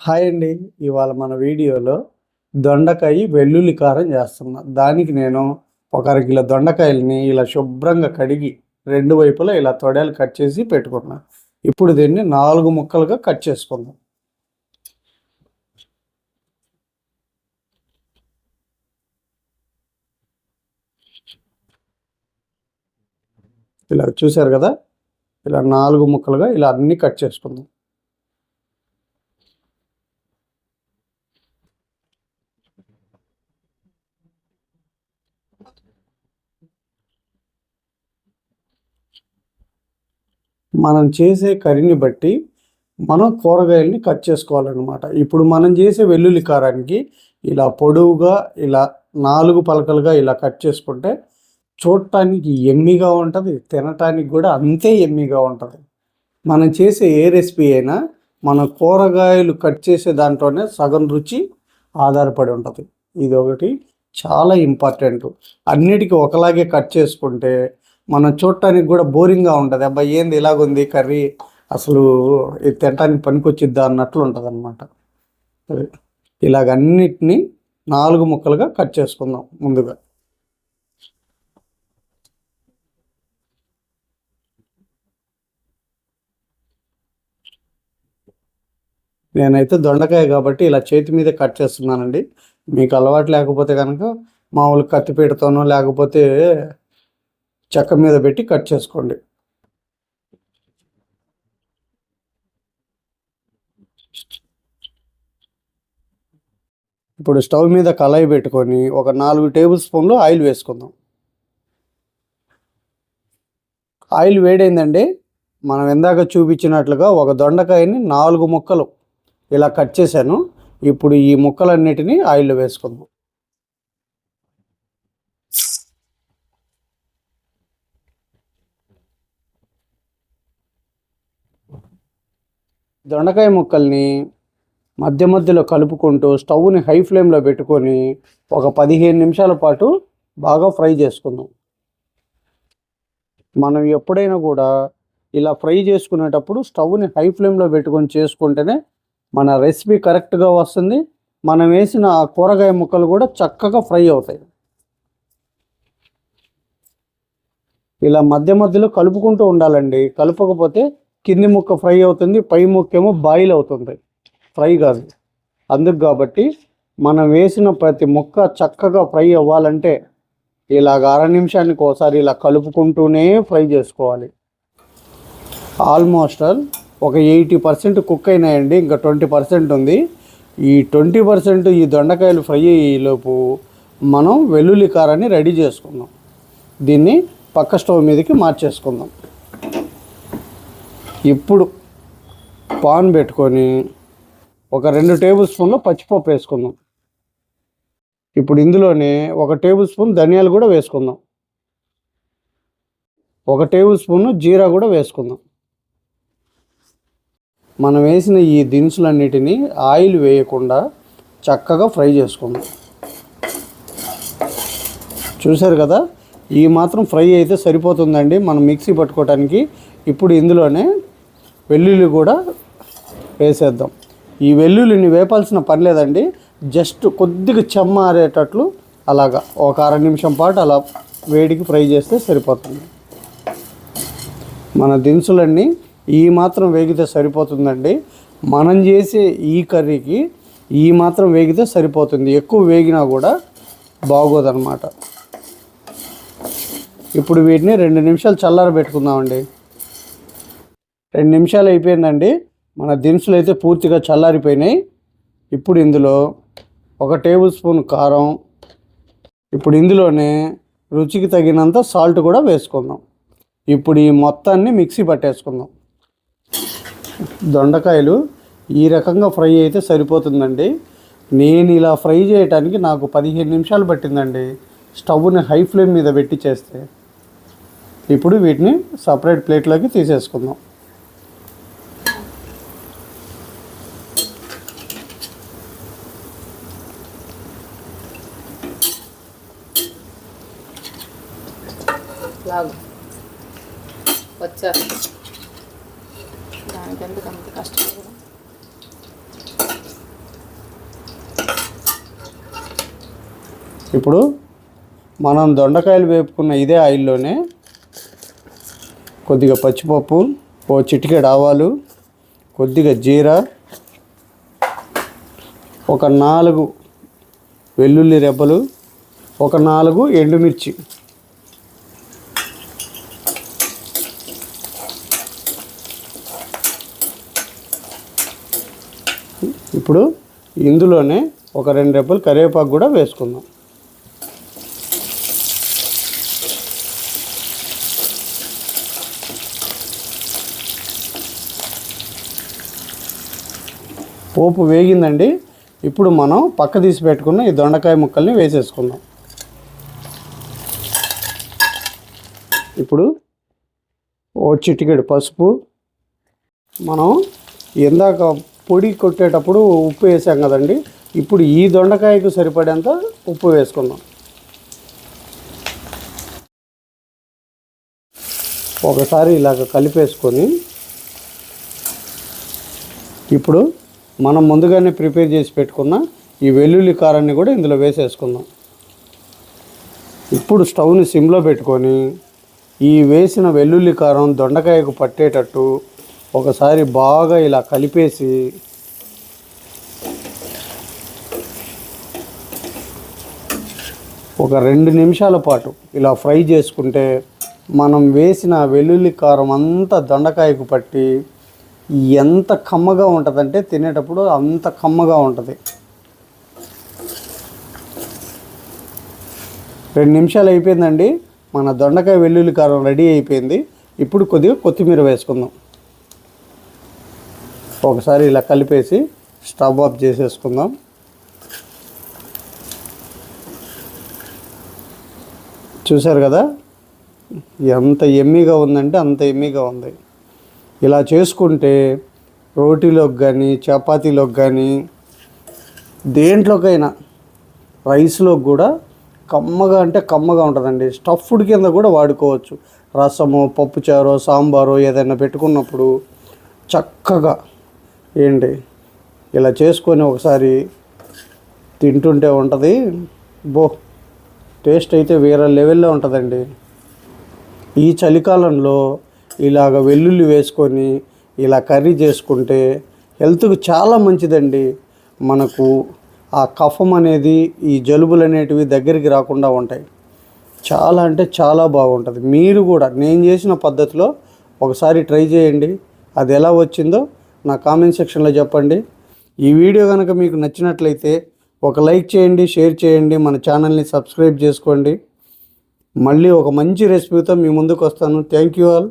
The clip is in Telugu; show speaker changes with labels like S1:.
S1: హాయ్ అండి. ఇవాళ మన వీడియోలో దొండకాయ వెల్లుల్లి కారం చేస్తున్నా. దానికి నేను ఒక అరకిలో దొండకాయలని ఇలా శుభ్రంగా కడిగి రెండు వైపులా ఇలా తొడలు కట్ చేసి పెట్టుకున్నా. ఇప్పుడు దీన్ని నాలుగు ముక్కలుగా కట్ చేసుకుందాం. ఇలా చూశారు కదా? ఇలా నాలుగు ముక్కలుగా ఇలా అన్ని కట్ చేసుకుందాం. మనం చేసే కర్రీని బట్టి మనం కూరగాయల్ని కట్ చేసుకోవాలన్నమాట. ఇప్పుడు మనం చేసే వెల్లుల్లి కారానికి ఇలా పొడవుగా ఇలా నాలుగు పలకలుగా ఇలా కట్ చేసుకుంటే చూడటానికి ఎమ్మిగా ఉంటుంది తినటానికి కూడా అంతే ఎమ్మిగా ఉంటుంది. మనం చేసే ఏ రెసిపీ అయినా మన కూరగాయలు కట్ చేసే దాంట్లోనే సగం రుచి ఆధారపడి ఉంటుంది. ఇది ఒకటి చాలా ఇంపార్టెంట్. అన్నిటికీ ఒకలాగే కట్ చేసుకుంటే మనం చూడటానికి కూడా బోరింగ్గా ఉంటుంది. అబ్బాయి ఏంది ఇలాగుంది కర్రీ? అసలు ఇది తినటానికి పనికొచ్చిద్దా అన్నట్లు ఉంటుంది అనమాట ఇలాగ అన్నిటినీ నాలుగు ముక్కలుగా కట్ చేసుకుందాం ముందుగా. నేనైతే దొండకాయ కాబట్టి ఇలా చేతి మీద కట్ చేస్తున్నానండి. మీకు అలవాటు లేకపోతే కనుక మామూలు కత్తిపీటతోనో లేకపోతే చెక్క మీద పెట్టి కట్ చేసుకోండి. ఇప్పుడు స్టవ్ మీద కళాయి పెట్టుకొని ఒక నాలుగు టేబుల్ స్పూన్లు ఆయిల్ వేసుకుందాం. ఆయిల్ వేడైందండి. మనం ఇందాక చూపించినట్లుగా ఒక దొండకాయని నాలుగు ముక్కలు ఇలా కట్ చేశాను. ఇప్పుడు ఈ ముక్కలన్నిటినీ ఆయిల్లో వేసుకుందాం. దొండకాయ ముక్కల్ని మధ్య మధ్యలో కలుపుకుంటూ స్టవ్ని హై ఫ్లేమ్లో పెట్టుకొని ఒక పదిహేను నిమిషాల పాటు బాగా ఫ్రై చేసుకుందాం. మనం ఎప్పుడైనా కూడా ఇలా ఫ్రై చేసుకునేటప్పుడు స్టవ్ని హై ఫ్లేమ్లో పెట్టుకొని చేసుకుంటేనే మన రెసిపీ కరెక్ట్గా వస్తుంది. మనం వేసిన ఆ కూరగాయ ముక్కలు కూడా చక్కగా ఫ్రై అవుతాయి. ఇలా మధ్య మధ్యలో కలుపుకుంటూ ఉండాలండి. కలుపకపోతే కింది ముక్క ఫ్రై అవుతుంది పై ముక్క ఏమో బాయిల్ అవుతుంది. ఫ్రై కాదు. అందుకు కాబట్టి మనం వేసిన ప్రతి ముక్క చక్కగా ఫ్రై అవ్వాలంటే ఇలాగ అర నిమిషానికి ఒకసారి ఇలా కలుపుకుంటూనే ఫ్రై చేసుకోవాలి. ఆల్మోస్ట్ ఆల్ ఒక ఎయిటీ పర్సెంట్ కుక్ అయినాయండి ఇంకా ట్వంటీ పర్సెంట్ ఉంది. ఈ ట్వంటీ పర్సెంట్ ఈ దొండకాయలు ఫ్రై అయ్యేలోపు మనం వెల్లుల్లి కారాన్ని రెడీ చేసుకుందాం. దీన్ని పక్క స్టవ్ మీదకి మార్చేసుకుందాం. ఇప్పుడు పాన్ పెట్టుకొని ఒక రెండు టేబుల్ స్పూన్లు పచ్చిపప్పు వేసుకుందాం. ఇప్పుడు ఇందులోనే ఒక టేబుల్ స్పూన్ ధనియాలు కూడా వేసుకుందాం. ఒక టేబుల్ స్పూన్ జీరా కూడా వేసుకుందాం. మనం వేసిన ఈ దినుసులన్నిటినీ ఆయిల్ వేయకుండా చక్కగా ఫ్రై చేసుకుందాం. చూశారు కదా? ఈ మాత్రం ఫ్రై అయితే సరిపోతుందండి. మనం మిక్సీ పట్టుకోవడానికి ఇప్పుడు ఇందులోనే వెల్లుల్లి కూడా వేసేద్దాం. ఈ వెల్లుల్లిని వేపాల్సిన పని లేదండి. జస్ట్ కొద్దిగా చెమ్మారేటట్లు అలాగా ఒక అర నిమిషం పాటు అలా వేడికి ఫ్రై చేస్తే సరిపోతుంది. మన దినుసులన్నీ ఈ మాత్రం వేగితే సరిపోతుందండి. మనం చేసే ఈ కర్రీకి ఈ మాత్రం వేగితే సరిపోతుంది. ఎక్కువ వేగినా కూడా బాగోదన్నమాట. ఇప్పుడు వీటిని రెండు నిమిషాలు చల్లారబెట్టుకుందామండి. రెండు నిమిషాలు అయిపోయిందండి. మన దినుసులు అయితే పూర్తిగా చల్లారిపోయినాయి. ఇప్పుడు ఇందులో ఒక టేబుల్ స్పూన్ కారం ఇప్పుడు ఇందులోనే రుచికి తగినంత సాల్ట్ కూడా వేసుకుందాం. ఇప్పుడు ఈ మొత్తాన్ని మిక్సీ పట్టేసుకుందాం. దొండకాయలు ఈ రకంగా ఫ్రై అయితే సరిపోతుందండి. నేను ఇలా ఫ్రై చేయడానికి నాకు పదిహేను నిమిషాలు పట్టిందండి. స్టవ్ని హై ఫ్లేమ్ మీద పెట్టి చేస్తే ఇప్పుడు వీటిని సపరేట్ ప్లేట్లోకి తీసేసుకుందాం.
S2: ఆగు. వచ్చారు దానికెందుకు అంత కష్టం
S1: ఇప్పుడు మనం దొండకాయలు వేపుకున్న ఇదే ఆయిల్లోనే కొద్దిగా పచ్చిపప్పు ఓ చిటికెడు ఆవాలు కొద్దిగా జీరా ఒక నాలుగు వెల్లుల్లి రెబ్బలు ఒక నాలుగు ఎండుమిర్చి. ఇప్పుడు ఇందులోనే ఒక రెండు రెబ్బలు కరివేపాకు కూడా వేసుకుందాం. పోపు వేగిందండి. ఇప్పుడు మనం పక్క తీసి పెట్టుకున్న ఈ దొండకాయ ముక్కల్ని వేసేసుకుందాం. ఇప్పుడు ఓ చిటికెడు పసుపు. మనం ఇందాక పొడి కొట్టేటప్పుడు ఉప్పు వేసాం కదండి. ఇప్పుడు ఈ దొండకాయకు సరిపడేంత ఉప్పు వేసుకుందాం. ఒకసారి ఇలాగ కలిపేసుకొని ఇప్పుడు మనం ముందుగానే ప్రిపేర్ చేసి పెట్టుకున్న ఈ వెల్లుల్లి కారాన్ని కూడా ఇందులో వేసేసుకుందాం. ఇప్పుడు స్టవ్ని సిమ్లో పెట్టుకొని ఈ వేసిన వెల్లుల్లి కారం దొండకాయకు పట్టేటట్టు ఒకసారి బాగా ఇలా కలిపేసి ఒక రెండు నిమిషాల పాటు ఇలా ఫ్రై చేసుకుంటే మనం వేసిన వెల్లుల్లి కారం అంతా దొండకాయకు పట్టి ఎంత కమ్మగా ఉంటుందంటే తినేటప్పుడు అంత కమ్మగా ఉంటుంది. రెండు నిమిషాలు అయిపోయిందండి. మన దొండకాయ వెల్లుల్లి కారం రెడీ అయిపోయింది. ఇప్పుడు కొద్దిగా కొత్తిమీర వేసుకుందాం. ఒకసారి ఇలా కలిపేసి స్టవ్ ఆఫ్ చేసేసుకుందాం. చూశారు కదా? ఎంత ఎమ్మీగా ఉందంటే అంత ఎమ్మీగా ఉంది. ఇలా చేసుకుంటే రోటీలోకి కానీ చపాతీలోకి కానీ దేంట్లోకైనా రైస్లోకి కూడా కమ్మగా అంటే కమ్మగా ఉంటుందండి. స్టఫ్డ్ కింద కూడా వాడుకోవచ్చు. రసము పప్పుచారో సాంబారు ఏదైనా పెట్టుకున్నప్పుడు చక్కగా ఏంటి ఇలా చేసుకొని ఒకసారి తింటుంటే ఉంటుంది. బో టేస్ట్ అయితే వేరే లెవెల్లో ఉంటుందండి. ఈ చలికాలంలో ఇలాగ వెల్లుల్లి వేసుకొని ఇలా కర్రీ చేసుకుంటే హెల్త్కు చాలా మంచిదండి. మనకు ఆ కఫం అనేది ఈ జలుబులు అనేటివి దగ్గరికి రాకుండా ఉంటాయి. చాలా అంటే చాలా బాగుంటుంది. మీరు కూడా నేను చేసిన పద్ధతిలో ఒకసారి ట్రై చేయండి. అది ఎలా వచ్చిందో నా కామెంట్ సెక్షన్లో చెప్పండి. ఈ వీడియో కనుక మీకు నచ్చినట్లయితే ఒక లైక్ చేయండి షేర్ చేయండి మన ఛానల్ని సబ్స్క్రైబ్ చేసుకోండి. మళ్ళీ ఒక మంచి రెసిపీతో మీ ముందుకు వస్తాను. Thank you all.